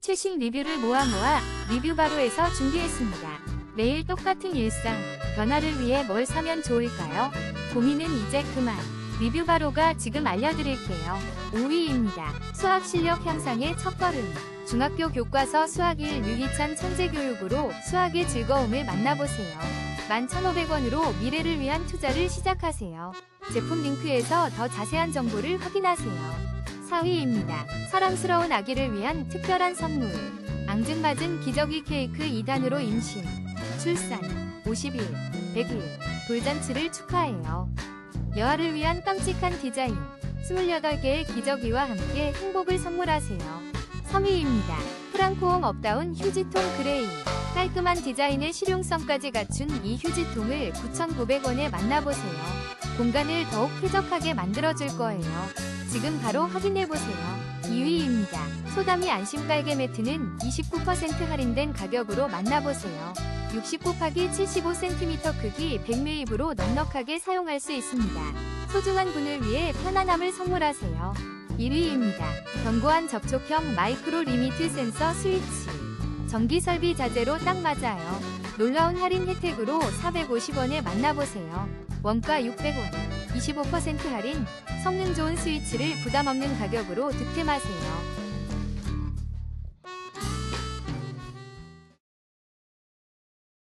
최신 리뷰를 모아 모아 리뷰 바로에서 준비했습니다. 매일 똑같은 일상, 변화를 위해 뭘 사면 좋을까요? 고민은 이제 그만. 리뷰 바로가 지금 알려드릴게요. 5위입니다. 수학 실력 향상의 첫걸음. 중학교 교과서 수학 1 유희찬 천재교육으로 수학의 즐거움을 만나보세요. 11,500원으로 미래를 위한 투자를 시작하세요. 제품 링크에서 더 자세한 정보를 확인하세요. 4위입니다. 사랑스러운 아기를 위한 특별한 선물. 앙증맞은 기저귀 케이크 2단으로 임신, 출산, 50일, 100일, 돌잔치를 축하해요. 여아를 위한 깜찍한 디자인, 28개의 기저귀와 함께 행복을 선물하세요. 3위입니다. 프랑코홈 업다운 휴지통 그레이. 깔끔한 디자인의 실용성까지 갖춘 이 휴지통을 9,900원에 만나보세요. 공간을 더욱 쾌적하게 만들어줄 거예요. 지금 바로 확인해보세요. 2위입니다. 소다미 안심 깔개 매트는 29% 할인된 가격으로 만나보세요. 60 곱하기 75cm 크기 100매입으로 넉넉하게 사용할 수 있습니다. 소중한 분을 위해 편안함을 선물하세요. 1위입니다. 견고한 접촉형 마이크로 리미트 센서 스위치. 전기 설비 자재로 딱 맞아요. 놀라운 할인 혜택으로 450원에 만나보세요. 원가 600원, 25% 할인, 성능 좋은 스위치를 부담 없는 가격으로 득템하세요.